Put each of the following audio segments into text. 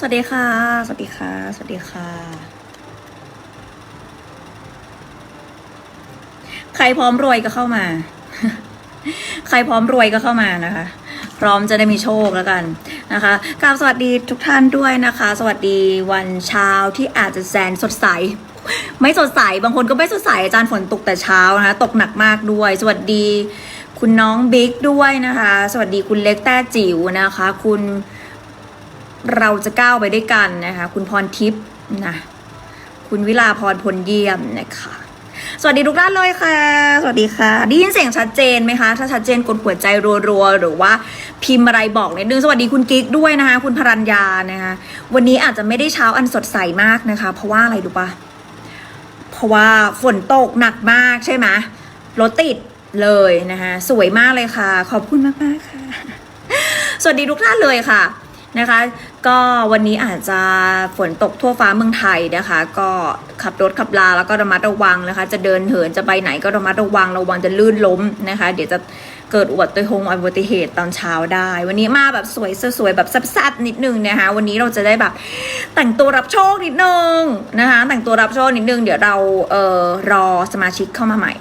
สวัสดีค่ะ สวัสดีค่ะ สวัสดีค่ะ ใครพร้อมรวยก็เข้ามา ใครพร้อมรวยก็เข้ามานะคะ พร้อมจะได้มีโชคแล้วกันนะคะกราบสวัสดีทุกท่านด้วยนะคะ สวัสดีวันเช้าที่อาจจะแสนสดใส ไม่สดใส บางคนก็ไม่สดใส อาจารย์ฝนตกแต่เช้านะคะ ตกหนักมากด้วย สวัสดี คุณน้องบิ๊กด้วยนะคะ สวัสดีคุณเล็กแต้จิ๋วนะคะ คุณ เราจะก้าวไปด้วยกันนะคะ คุณพรทิพย์นะคุณวิลาพรพลเยี่ยมนะคะสวัสดีทุกท่านเลยค่ะ สวัสดีค่ะได้ยินเสียงชัดเจนไหมคะ ถ้าชัดเจนกดหัวใจรัวๆ หรือว่าพิมพ์อะไรบอกนิดนึง สวัสดีคุณกิ๊กด้วยนะคะ คุณพรัญญานะคะ วันนี้อาจจะไม่ได้เช้าอันสดใสมากนะคะ เพราะว่าอะไรดูปะเพราะว่าฝนตกหนักมากใช่ไหมรถติดเลยนะคะ สวยมากเลยค่ะ ขอบคุณมากๆค่ะ สวัสดีทุกท่านเลยค่ะ นะคะ ก็วันนี้อาจจะฝนตกทั่วฟ้าเมืองไทยนะคะ ก็ขับรถขับลาแล้วก็ระมัดระวังนะคะ จะเดินเหินจะไปไหนก็ระมัดระวังระวังจะลื่นล้มนะคะ เดี๋ยวจะเกิดอุบัติเหตุอุบัติเหตุตอนเช้าได้ วันนี้มาแบบสวยสวยแบบซ่บๆนิดนึงนะคะ วันนี้เราจะได้แบบแต่งตัวรับโชคนิดนึงนะคะ แต่งตัวรับโชคนิดนึงเดี๋ยวเราเอ่อรอสมาชิกเข้ามาใหม่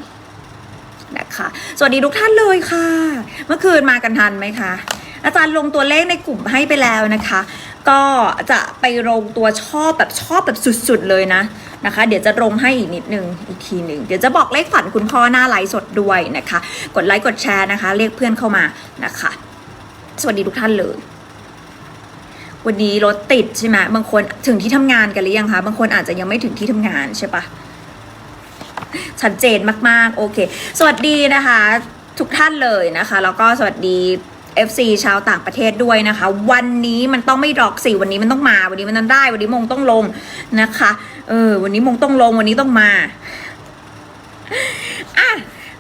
นะคะสวัสดีทุกท่านเลยค่ะ เมื่อคืนมากันทันไหมคะ อาจารย์ลงตัวเลขในกลุ่มให้ไปแล้วนะคะ ก็จะไปลงตัวชอบแบบชอบแบบสุดๆเลยนะนะคะ เดี๋ยวจะลงให้อีกนิดนึงอีกทีหนึ่งเดี๋ยวจะบอกเลขฝันคุณพ่อหน้าไลฟ์สดด้วยนะคะ กดไลค์กดแชร์นะคะ เรียกเพื่อนเข้ามานะคะ สวัสดีทุกท่านเลยวันนี้รถติดใช่ไหมบางคนถึงที่ทำงานกันหรือยังคะบางคนอาจจะยังไม่ถึงที่ทำงานใช่ปะชัดเจนมากๆ โอเค สวัสดีนะคะ ทุกท่านเลยนะคะ แล้วก็สวัสดี FC ชาวต่างประเทศด้วยนะคะ วันนี้มันต้องไม่ดอกสิวันนี้มันต้องมา วันนี้มันต้องได้ วันนี้มงต้องลงนะคะ เออ วันนี้มงต้องลง วันนี้ต้องมา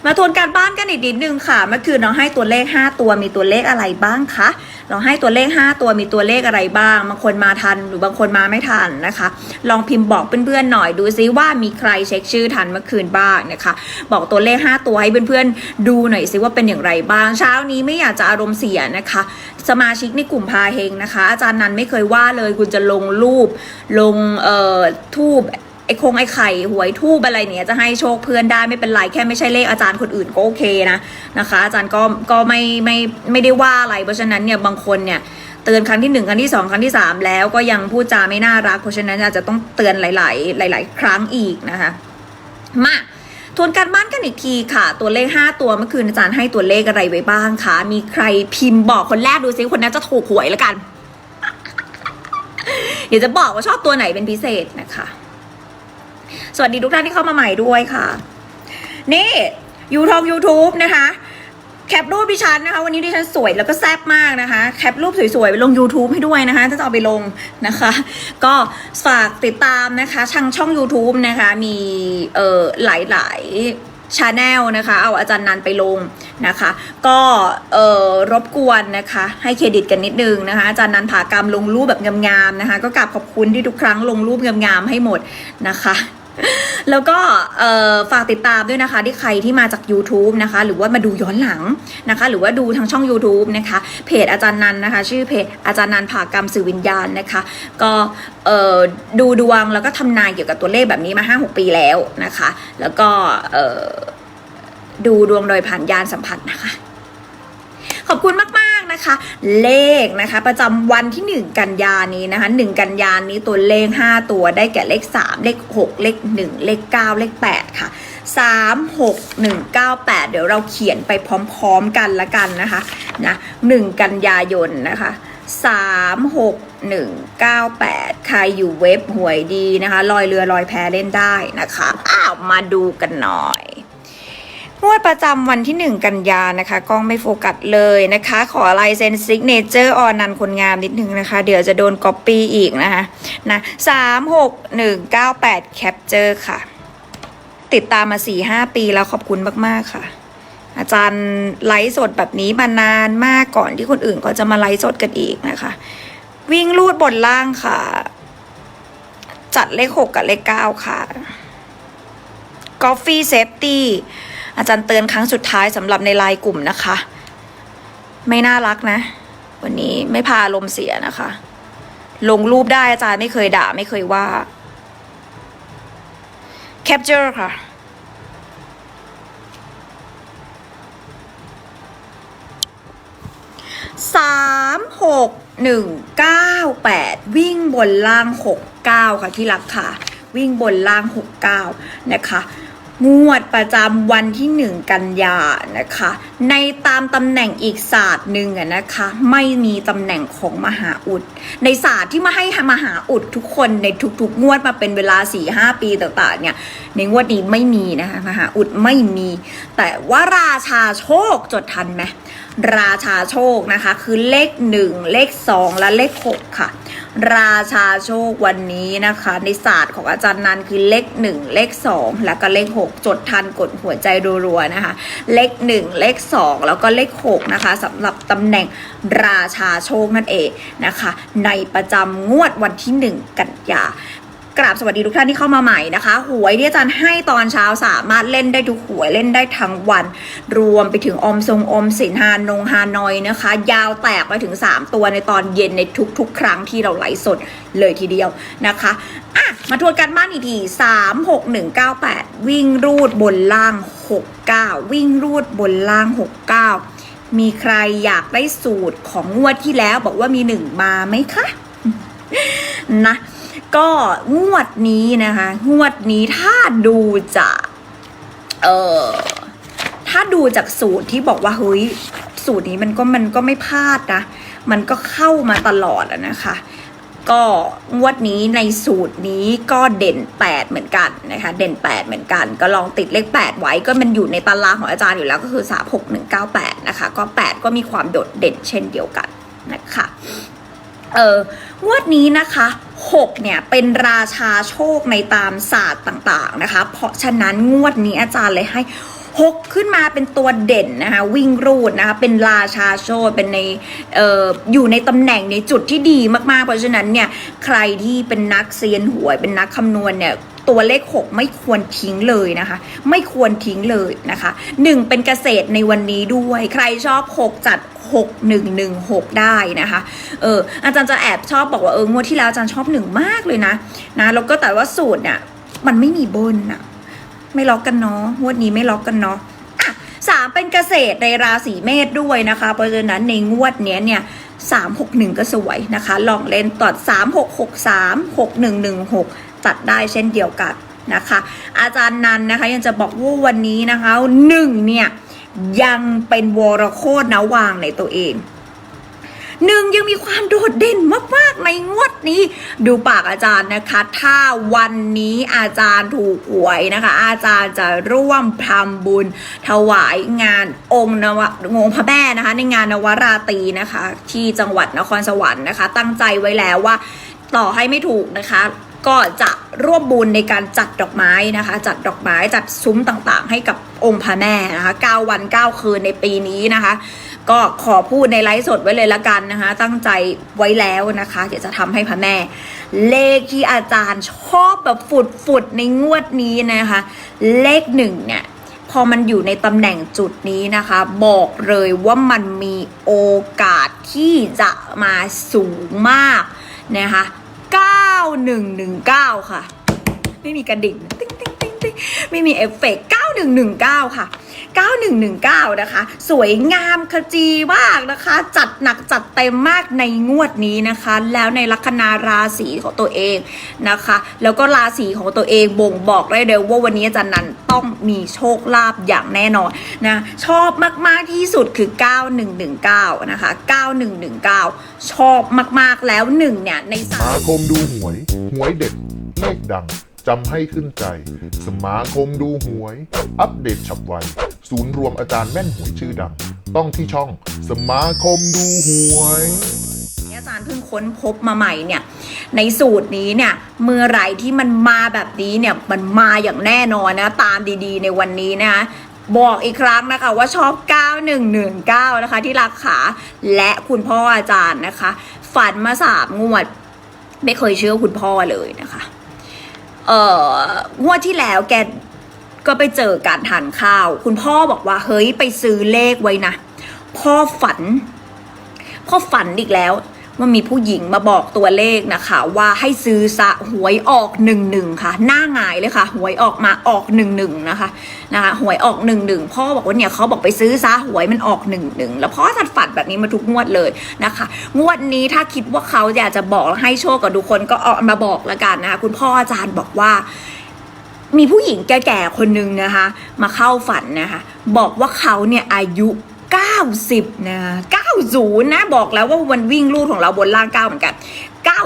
มาทวนการบ้านกันอีกนิดนึงค่ะเมื่อคืนเราให้ตัวเลข 5 ตัวมีตัวเลขอะไรบ้างคะเราให้ตัวเลข 5 ตัวมีตัวเลขอะไรบ้างบางคนมาทันหรือบางคนมาไม่ทันนะคะ ลองพิมพ์บอกเพื่อนๆหน่อยดูซิว่ามีใครเช็คชื่อทันเมื่อคืนบ้างนะคะ บอกตัวเลข 5 ตัวให้เพื่อนๆดูหน่อยซิว่าเป็นอย่างไรบ้าง เช้านี้ไม่อยากจะอารมณ์เสียนะคะ สมาชิกในกลุ่มพาเฮงนะคะ อาจารย์นันไม่เคยว่าเลยคุณจะลงรูปลงเอ่อทูบ ไอ้คงไอ้ไข่หวยทูบอะไรเนี่ยจะให้โชคเพื่อนได้ไม่เป็นไรแค่ไม่ใช่เลขอาจารย์คนอื่นก็โอเคนะนะคะ อาจารย์ก็ก็ไม่ไม่ไม่ได้ว่าอะไร เพราะฉะนั้นเนี่ยบางคนเนี่ยเตือนครั้งที่หนึ่งครั้งที่สองครั้งที่สามแล้วก็ยังพูดจาไม่น่ารัก เพราะฉะนั้นอาจจะต้องเตือนหลาย ๆ หลาย ๆ ครั้งอีกนะคะมาทวนการบ้านกันอีกทีค่ะ ตัวเลข 5 ตัวเมื่อคืนอาจารย์ให้ตัวเลขอะไรไว้บ้างคะมีใครพิมพ์บอกคนแรกดูซิคนนั้นจะถูกหวยแล้วกัน เดี๋ยวจะบอกว่าชอบตัวไหนเป็นพิเศษนะคะ สวัสดีทุกท่านที่เข้ามาใหม่ด้วยค่ะ นี่ยูทอง YouTube นะคะแคปรูปดิฉันนะคะวันนี้ดิฉันสวยแล้วก็แซ่บมากนะคะแคปรูปสวยๆไปลง YouTube ให้ด้วยนะคะถ้าจะเอาไปลงนะคะ ก็ฝากติดตามนะคะทางช่อง YouTube นะคะมีเอ่อหลายๆชาแนลนะคะ เอาอาจารย์นันไปลงนะคะ ก็เอ่อรบกวนนะคะ ให้เครดิตกันนิดนึงนะคะอาจารย์นันผ่ากรรมลงรูปแบบงามๆนะคะ ก็กราบขอบคุณที่ทุกครั้งลงรูปงามๆให้หมดนะคะ แล้วก็ฝากติดตามด้วยนะคะที่ใครที่มาจาก YouTube นะคะ หรือว่ามาดูย้อนหลังนะคะ หรือว่าดูทางช่อง YouTube นะคะ เพจอาจารย์นันนะคะ ชื่อเพจอาจารย์นันผ่ากรรมสื่อวิญญาณนะคะ ก็ดูดวงแล้วก็ทำนายเกี่ยวกับตัวเลขแบบนี้มา 5-6 ปีแล้วนะคะ แล้วก็ดูดวงโดยผ่านยานสัมผัสนะคะ ขอบคุณมากๆนะคะ เลขนะคะ ประจำวันที่ 1 กันยานี้นะคะ 1 กันยานี้ตัวเลข 5 ตัวได้แก่เลข 3 เลข 6 เลข 1 เลข 9 เลข 8 ค่ะ 3 6 1 9 8 เดี๋ยวเราเขียนไปพร้อมๆกันละกันนะคะนะ1กันยายนนะคะ3 6 198 ใครอยู่เว็บหวยดีนะคะ ลอยเรือลอยแพเล่นได้นะคะ อ้าว มาดูกันหน่อย งวดประจำวันที่ 1 กันยานะคะ กล้องไม่โฟกัสเลยนะคะ ขอลายเซ็นซิกเนเจอร์ออนันคนงามนิดนึงนะคะ เดี๋ยวจะโดนก๊อปปี้อีกนะคะนะสามหกหนึ่งเก้าแปดแคปเจอร์ค่ะ ติดตามมาสี่ห้าปีแล้วขอบคุณมาก ๆ ค่ะ อาจารย์ไลฟ์สดแบบนี้มานานมากก่อนที่คนอื่นเขาจะมาไลฟ์สดกันอีกนะคะ วิ่งลูดบนล่างค่ะ จัดเลขหกกับเลขเก้าค่ะกอฟฟี่เซฟตี้ อาจารย์เตือนครั้งสุดท้ายสำหรับในไลน์กลุ่มนะคะ ไม่น่ารักนะ วันนี้ไม่พาลมณ์เสียนะคะ ลงรูปได้อาจารย์ไม่เคยด่าไม่เคยว่า capture ค่ะสามหกหนึ่งเก้าแปดวิ่งบนล่างหกเก้าค่ะที่รักค่ะ วิ่งบนล่างหกเก้านะคะ งวดประจำวันที่หนึ่งกันยานะคะ ในตามตำแหน่งอีกศาสตร์หนึ่งอะนะคะ ไม่มีตำแหน่งของมหาอุด ในศาสตร์ที่มาให้มหาอุดทุกคนในทุกๆ งวดมาเป็นเวลา4ี่หปีต่างๆเนี่ยในงวดนี้ไม่มีนะคะมหาอุดไม่มี แต่ว่าราชาโชคจดทันไหม ราชาโชคนะคะ คือเลข 1 เลข 2 และเลข 6 ค่ะ ราชาโชควันนี้นะคะ ในศาสตร์ของอาจารย์นันคือเลข 1 เลข 2 แล้วก็เลข 6 จดทันกดหัวใจรัวๆนะคะ เลข 1 เลข 2 แล้วก็เลข 6 นะคะสำหรับตำแหน่งราชาโชคนั่นเองนะคะ ในประจำงวดวันที่ 1 กันยา กราบสวัสดีทุกท่านที่เข้ามาใหม่นะคะ หวยที่อาจารย์ให้ตอนเช้าสามารถเล่นได้ทุกหวยเล่นได้ทั้งวัน รวมไปถึงอมทรงอมสินฮานงฮานอยนะคะ ยาวแตกไปถึง 3 ตัวในตอนเย็นในทุก ๆ ครั้งที่เราไลฟ์สดเลยทีเดียวนะคะอะมาทวนกันบ้านอีกที3 6 1 9 8 วิ่งรูดบนล่าง 69 วิ่งรูดบนล่าง 69 มีใครอยากได้สูตรของงวดที่แล้วบอกว่ามีหนึ่งมาไหมคะนะ ก็งวดนี้นะคะ งวดนี้ถ้าดูจาก เออถ้าดูจากสูตรที่บอกว่าเฮ้ยสูตรนี้มันก็มันก็ไม่พลาดนะ มันก็เข้ามาตลอดอะนะคะ ก็งวดนี้ในสูตรนี้ก็เด่น 8 เหมือนกันนะคะ เด่น 8 เหมือนกัน ก็ลองติดเลข 8 ไว้ก็มันอยู่ในตารางของอาจารย์อยู่แล้วก็คือ3 6 1 9 8นะคะ ก็ 8 ก็มีความโดดเด่นเช่นเดียวกันนะคะ เอองวดนี้นะคะ 6เนี่ยเป็นราชาโชคในตามศาสตร์ต่างๆนะคะ เพราะฉะนั้นงวดนี้อาจารย์เลยให้ 6 ขึ้นมาเป็นตัวเด่นนะคะวิ่งรูดนะคะเป็นราชาโชคเป็นในอออยู่ในตำแหน่งในจุดที่ดีมากๆ เพราะฉะนั้นเนี่ยใครที่เป็นนักเซียนหวยเป็นนักคำนวณเนี่ย ตัวเลข 6 ไม่ควรทิ้งเลยนะคะ ไม่ควรทิ้งเลยนะคะหนึ่งเป็นเกษตรในวันนี้ด้วย ใครชอบ 6 จัด 6116 ได้นะคะเอออาจารย์จะแอบชอบบอกว่าเอองวดที่แล้วอาจารย์ชอบหนึ่งมากเลยนะนะแล้วก็แต่ว่าสูตรเนี่ยมันไม่มีบนอะไม่ล็อกกันเนาะงวดนี้ไม่ล็อกกันเนาะสามเป็นเกษตรในราศีเมษด้วยนะคะ เพราะฉะนั้นในงวดเนี้ยเนี่ยสามหกหนึ่งก็สวยนะคะ ลองเล่นต่อสามหกหกสามหกหนึ่งหนึ่งหก ตัดได้เช่นเดียวกันนะคะ อาจารย์นันนะคะยังจะบอกว่าวันนี้นะคะหนึ่งเนี่ยยังเป็นวรโคตรนะวางในตัวเองหนึ่งยังมีความโดดเด่นมากๆในงวดนี้ ดูปากอาจารย์นะคะ ถ้าวันนี้อาจารย์ถูกหวยนะคะ อาจารย์จะร่วมทำบุญ ถวายงานองค์นวองค์พระแม่นะคะ ในงานนวราตรีนะคะ ที่จังหวัดนครสวรรค์นะคะ ตั้งใจไว้แล้วว่า ต่อให้ไม่ถูกนะคะ ก็จะร่วมบุญในการจัดดอกไม้นะคะ จัดดอกไม้จัดซุ้มต่างๆ ให้กับองค์พระแม่นะคะ 9 วัน 9 คืนในปีนี้นะคะ ก็ขอพูดในไลฟ์สดไว้เลยละกันนะคะ ตั้งใจไว้แล้วนะคะ เดี๋ยวจะทำให้พระแม่ เลขที่อาจารย์ชอบแบบฝุดๆในงวดนี้นะคะ เลขหนึ่งเนี่ยพอมันอยู่ในตำแหน่งจุดนี้นะคะ บอกเลยว่ามันมีโอกาสที่จะมาสูงมากนะคะ 9119 ค่ะ ไม่มีกระดิ่ง ติ๊งติ๊งติ๊งติ๊งไม่มีเอฟเฟกต์9119 ค่ะ 9119 นะคะ สวยงามขจีมากนะคะ จัดหนักจัดเต็มมากในงวดนี้นะคะ แล้วในลัคนาราศีของตัวเองนะคะ แล้วก็ราศีของตัวเองบ่งบอกได้เลยว่าวันนี้อาจารย์นันต้องมีโชคลาภอย่างแน่นอนนะชอบมากๆที่สุดคือ 9119 นะคะ 9119 ชอบมากๆแล้วหนึ่งเนี่ยในสามาคมดูหวย หวยเด็ดเลขดัง จำให้ขึ้นใจ สมาคมดูหวย อัปเดตฉับไว ศูนย์รวมอาจารย์แม่นหวยชื่อดัง ต้องที่ช่องสมาคมดูหวยอาจารย์เพิ่งค้นพบมาใหม่เนี่ย ในสูตรนี้เนี่ยเมื่อไรที่มันมาแบบนี้เนี่ยมันมาอย่างแน่นอนนะ ตามดีๆ ในวันนี้นะคะบอกอีกครั้งนะคะว่าชอบ 9119 นะคะ ที่ราคาและคุณพ่ออาจารย์นะคะ ฝันมาสามงวด ไม่เคยเชื่อคุณพ่อเลยนะคะ เอ่องวดที่แล้วแกก็ไปเจอการทานข้าว คุณพ่อบอกว่าเฮ้ยไปซื้อเลขไว้นะ พ่อฝัน พ่อฝันอีกแล้ว ว่ามีผู้หญิงมาบอกตัวเลขนะคะ ว่าให้ซื้อซะหวยออกหนึ่งหนึ่งค่ะ หน้าหงายเลยค่ะ หวยออกมาออกหนึ่งหนึ่งนะคะนะคะหวยออกหนึ่งหนึ่งพ่อบอกว่าเนี่ยเขาบอกไปซื้อซะหวยมันออกหนึ่งหนึ่งแล้วพ่อถัดฝันแบบนี้มาทุกงวดเลยนะคะ งวดนี้ถ้าคิดว่าเขาอยากจะบอกให้โชคกับทุกคนก็เอามาบอกแล้วกันนะคะคุณพ่ออาจารย์บอกว่ามีผู้หญิงแก่ๆคนหนึ่งนะคะ มาเข้าฝันนะคะ บอกว่าเขาเนี่ยอายุ 90 นะ 90 นะ บอกแล้วว่าวันวิ่งลูดของเราบนล่าง 9 เหมือนกัน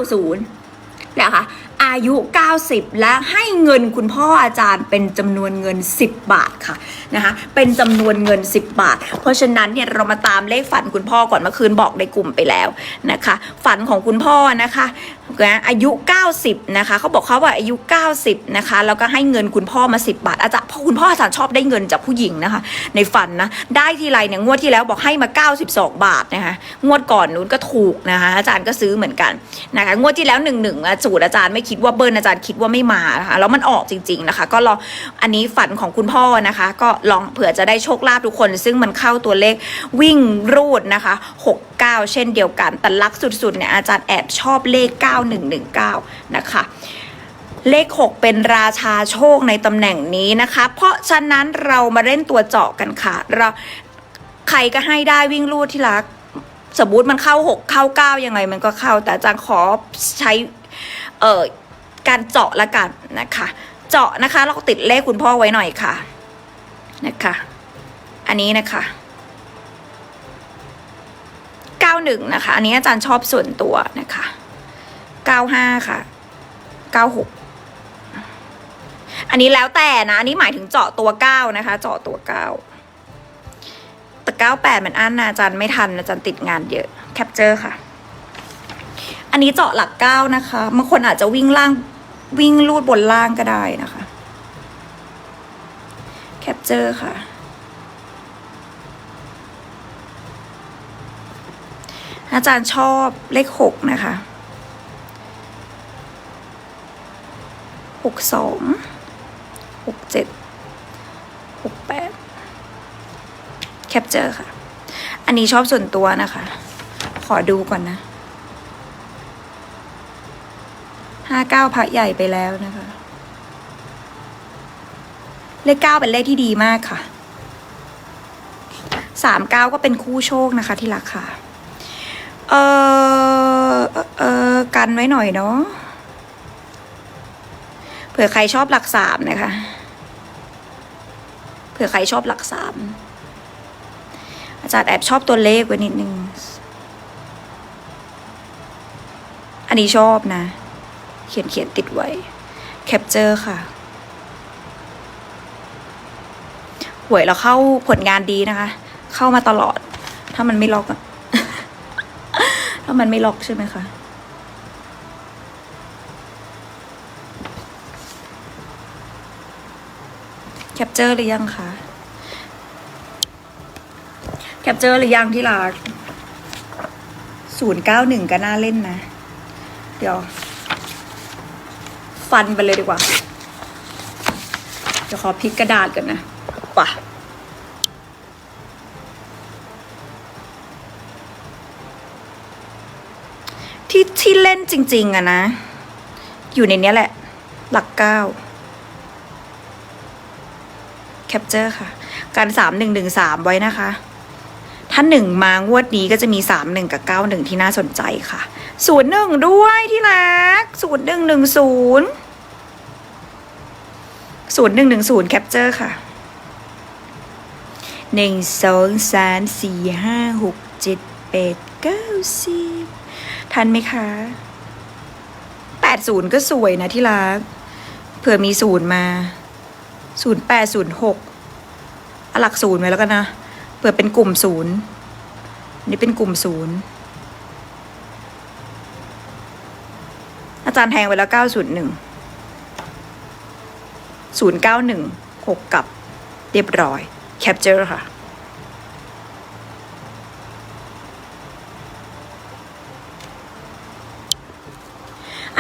90 นะคะอายุ 90 และให้เงินคุณพ่ออาจารย์เป็นจำนวนเงิน 10 บาทค่ะ นะคะเป็นจำนวนเงิน 10 บาท เพราะฉะนั้นเนี่ยเรามาตามเลขฝันคุณพ่อก่อนเมื่อคืนบอกในกลุ่มไปแล้วนะคะ ฝันของคุณพ่อนะคะนะอายุ 90 นะคะเขาบอกเขาว่าอายุ 90 นะคะแล้วก็ให้เงินคุณพ่อมา 10 บาท อาจารย์เพราะคุณพ่ออาจารย์ชอบได้เงินจากผู้หญิงนะคะ ในฝันนะได้ทีไรเนี่ยงวดที่แล้วบอกให้มา 92 บาทนะคะงวดก่อนนู้นก็ถูกนะคะอาจารย์ก็ซื้อเหมือนกันนะคะงวดที่แล้ว1นึ่งสูตรอาจารย์ไม่คิดว่าเบิ้ลอาจารย์คิดว่าไม่มานะคะแล้วมันออกจริง ๆนะคะ ก็ลองอันนี้ฝันของคุณพ่อนะคะ ก็ลองเผื่อจะได้โชคลาภทุกคน ซึ่งมันเข้าตัวเลขวิ่งรูดนะคะ69 เช่นเดียวกัน แต่ลักสุดๆเนี่ยอาจารย์แอบชอบเลข 9119 นะคะเลข 6 เป็นราชาโชคในตำแหน่งนี้นะคะ เพราะฉะนั้นเรามาเล่นตัวเจาะกันค่ะ เราใครก็ให้ได้วิ่งรูดที่รัก สมมติมันเข้า 6 เข้า 9 ยังไงมันก็เข้า แต่อาจารย์ขอใช้เอ่อการเจาะละกันนะคะ เจาะนะคะ เราติดเลขคุณพ่อไว้หน่อยค่ะ นะคะ อันนี้นะคะ91นะคะ อันนี้อาจารย์ชอบส่วนตัวนะคะ 95 ค่ะ 96 อันนี้แล้วแต่นะ อันนี้หมายถึงเจาะตัว 9 นะคะ เจาะตัว 9 แต่ 98 มันอันนะอาจารย์ไม่ทันอาจารย์ติดงานเยอะ แคปเจอร์ค่ะ อันนี้เจาะหลัก 9 นะคะ บางคนอาจจะวิ่งล่างวิ่งลูดบนล่างก็ได้นะคะ เจอร์ค่ะ อาจารย์ชอบเลข6นะคะหกสองหกเจ็ดหกแปดแคปเจอร์ค่ะ อันนี้ชอบส่วนตัวนะคะ ขอดูก่อนนะห้าเก้าพระใหญ่ไปแล้วนะคะ เลขเก้าเป็นเลขที่ดีมากค่ะสามเก้าก็เป็นคู่โชคนะคะที่ราคาเออเอ่อเออกันไว้หน่อยเนาะเผื่อใครชอบหลักสามนะคะ เผื่อใครชอบหลักสามอาจารย์แอบชอบตัวเลขไว้นิดนึง อันนี้ชอบนะ เขียนเขียนติดไว้ แคปเจอร์ค่ะ ห วยเราเข้าผลงานดีนะคะ เข้ามาตลอด ถ้ามันไม่ล็อกอะถ้ามันไม่ล็อกใช่ไหมคะแคปเจอร์หรือยังคะแคปเจอร์หรือยังที่รักศูนย์เก้าหนึ่งก็น่าเล่นนะ เดี๋ยว ฟันไปเลยดีกว่า เดี๋ยวขอพลิกกระดาษกันนะ ที่เล่นจริง ๆอะนะ อยู่ในนี้แหละ หลักเก้าแคปเจอร์ค่ะกันสามหนึ่งหนึ่งสามไว้นะคะ ถ้าหนึ่งมางวดนี้ก็จะมีสามหนึ่งกับเก้าหนึ่งที่น่าสนใจค่ะศูนย์หนึ่งด้วยที่รักศูนย์หนึ่งหนึ่งศูนย์ศูนย์หนึ่งหนึ่งศูนย์แคปเจอร์ค่ะหนึ่งสองสามสี่ห้าหกเจ็ดแปดเก้าสิบ ทันไหมคะแปดศูนย์ก็สวยนะที่รัก เผื่อมีศูนย์มาศูนย์แปดศูนย์หกอหลักศูนย์ไว้แล้วกันนะเปิดเป็นกลุ่มศูนย์ นี่เป็นกลุ่มศูนย์ อาจารย์แทงไปแล้วเก้าศูนย์หนึ่งศูนย์เก้าหนึ่งหกกับ เรียบร้อย แคปเจอร์ค่ะ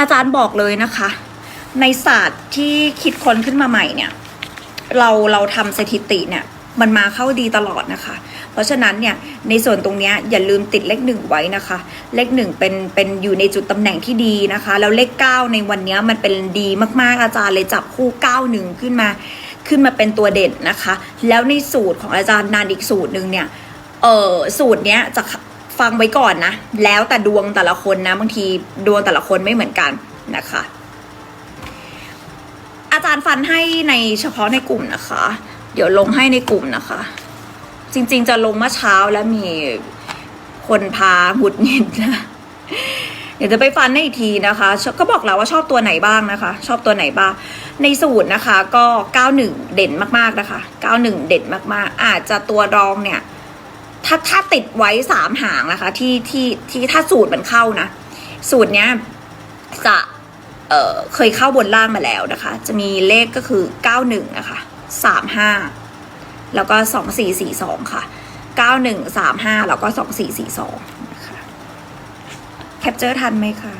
อาจารย์บอกเลยนะคะ ในศาสตร์ที่คิดค้นขึ้นมาใหม่เนี่ย เราเราทำสถิติเนี่ย มันมาเข้าดีตลอดนะคะ เพราะฉะนั้นเนี่ยในส่วนตรงเนี้ยอย่าลืมติดเลขหนึ่งไว้นะคะ เลขหนึ่งเป็นเป็นอยู่ในจุดตำแหน่งที่ดีนะคะ แล้วเลขเก้าในวันเนี้ยมันเป็นดีมากๆอาจารย์เลยจับคู่เก้าหนึ่งขึ้นมาขึ้นมาเป็นตัวเด่นนะคะ แล้วในสูตรของอาจารย์นานอีกสูตรหนึ่งเนี่ยเออสูตรเนี้ยจะ ฟังไว้ก่อนนะ แล้วแต่ดวงแต่ละคนนะบางทีดวงแต่ละคนไม่เหมือนกันนะคะ อาจารย์ฟันให้ในเฉพาะในกลุ่มนะคะ เดี๋ยวลงให้ในกลุ่มนะคะ จริง ๆ จะลงเมื่อเช้าแล้วมีคนพาหงุดหงิดนะเดี๋ยวจะไปฟันให้อีกทีนะคะ ก็บอกแล้วว่าชอบตัวไหนบ้างนะคะ ชอบตัวไหนบ้าง ในสูตรนะคะ ก็ 91 เด่นมากๆนะคะ 91 เด่นมากๆ อาจจะตัวรองเนี่ย ถ้าถ้าติดไว้สามหางนะคะ ที่ที่ที่ถ้าสูตรมันเข้านะ สูตรเนี้ยจะเอ่อเคยเข้าบนล่างมาแล้วนะคะ จะมีเลขก็คือ91นะคะ35แล้วก็2442ค่ะ9135แล้วก็2442นะคะแคปเจอร์ทันไหมคะ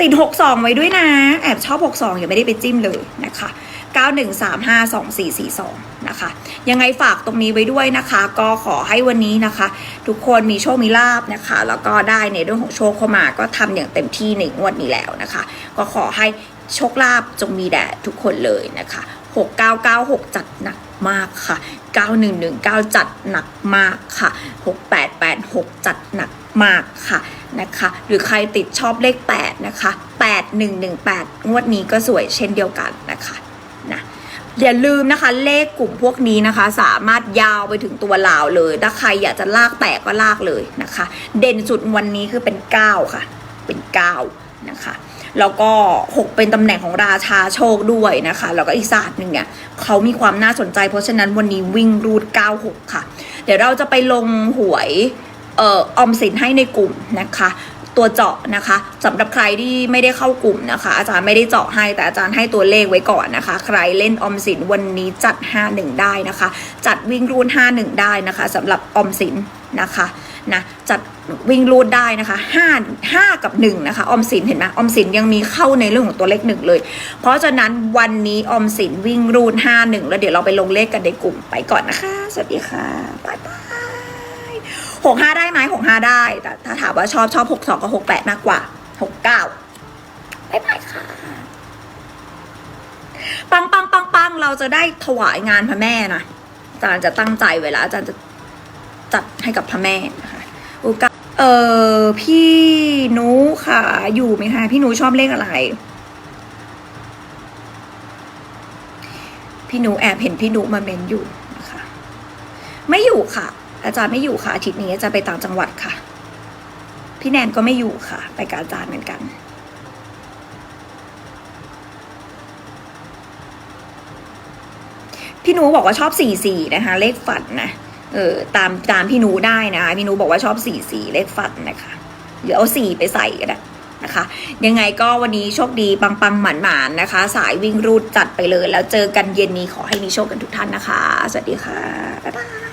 ติด 62 ไว้ด้วยนะ แอบชอบ 62ยังไม่ได้ไปจิ้มเลยนะคะ 91352442 นะคะ ยังไงฝากตรงนี้ไว้ด้วยนะคะ ก็ขอให้วันนี้นะคะ ทุกคนมีโชคมีลาบนะคะ แล้วก็ได้ในเรื่องของโชคเข้ามาก็ทำอย่างเต็มที่ในงวดนี้แล้วนะคะ ก็ขอให้โชคลาภจงมีแด่ทุกคนเลยนะคะ 6996 จัดหนักมากค่ะ 9119 จัดหนักมากค่ะ 6886 จัดหนักมากค่ะนะคะ หรือใครติดชอบเลข 8 นะคะ 8118 งวดนี้ก็สวยเช่นเดียวกันนะคะนะ อย่าลืมนะคะ เลขกลุ่มพวกนี้นะคะ สามารถยาวไปถึงตัวลาวเลย ถ้าใครอยากจะลากแตกก็ลากเลยนะคะ เด่นสุดวันนี้คือเป็น 9 ค่ะ เป็น 9 นะคะแล้วก็ 6 เป็นตำแหน่งของราชาโชคด้วยนะคะ แล้วก็อีกศาสตร์หนึ่งเนี่ยเขามีความน่าสนใจ เพราะฉะนั้นวันนี้วิ่งรูด 96 ค่ะ เดี๋ยวเราจะไปลงหวยเอ่อออมสินให้ในกลุ่มนะคะ ตัวเจาะนะคะสำหรับใครที่ไม่ได้เข้ากลุ่มนะคะ อาจารย์ไม่ได้เจาะให้แต่อาจารย์ให้ตัวเลขไว้ก่อนนะคะ ใครเล่นออมสินวันนี้จัด 51 ได้นะคะ จัดวิ่งรูด51 ได้นะคะสำหรับออมสินนะคะนะจัดวิ่งรูดได้นะคะ5 5กับ1นะคะออมสินเห็นไหมออมสินยังมีเข้าในเรื่องของตัวเลขหนึ่งเลย เพราะฉะนั้นวันนี้ออมสินวิ่งรูด51 แล้วเดี๋ยวเราไปลงเลขกันในกลุ่มไปก่อนนะคะ สวัสดีค่ะบ๊ายบาย หกห้าได้ไหมหกห้าได้ แต่ถ้าถามว่าชอบชอบหกสองกับหกแปดมากกว่าหกเก้าบายบายค่ะ ปังปังปังปังเราจะได้ถวายงานพระแม่นะอาจารย์จะตั้งใจไว้แล้วอาจารย์จะจัดให้กับพระแม่นะคะโอกาสเออพี่หนูค่ะอยู่ไหมคะพี่หนูชอบเลขอะไร พี่หนูแอบเห็นพี่หนูมาเมนอยู่นะคะไม่อยู่ค่ะ อาจารย์ไม่อยู่ค่ะอาทิตย์นี้อาจารย์ไปต่างจังหวัดค่ะ พี่แนนก็ไม่อยู่ค่ะ ไปกับอาจารย์เหมือนกันพี่นูบอกว่าชอบสี่สี่นะคะ เลขฝันนะเออตามตามพี่นูได้นะคะพี่นูบอกว่าชอบสี่สี่เลขฝันนะคะหรือเอาสี่ไปใส่ก็ได้นะคะ ยังไงก็วันนี้โชคดีปังปังหมันหมานนะคะ สายวิ่งรูดจัดไปเลย แล้วเจอกันเย็นนี้ขอให้มีโชคกันทุกท่านนะคะ สวัสดีค่ะบ๊ายบาย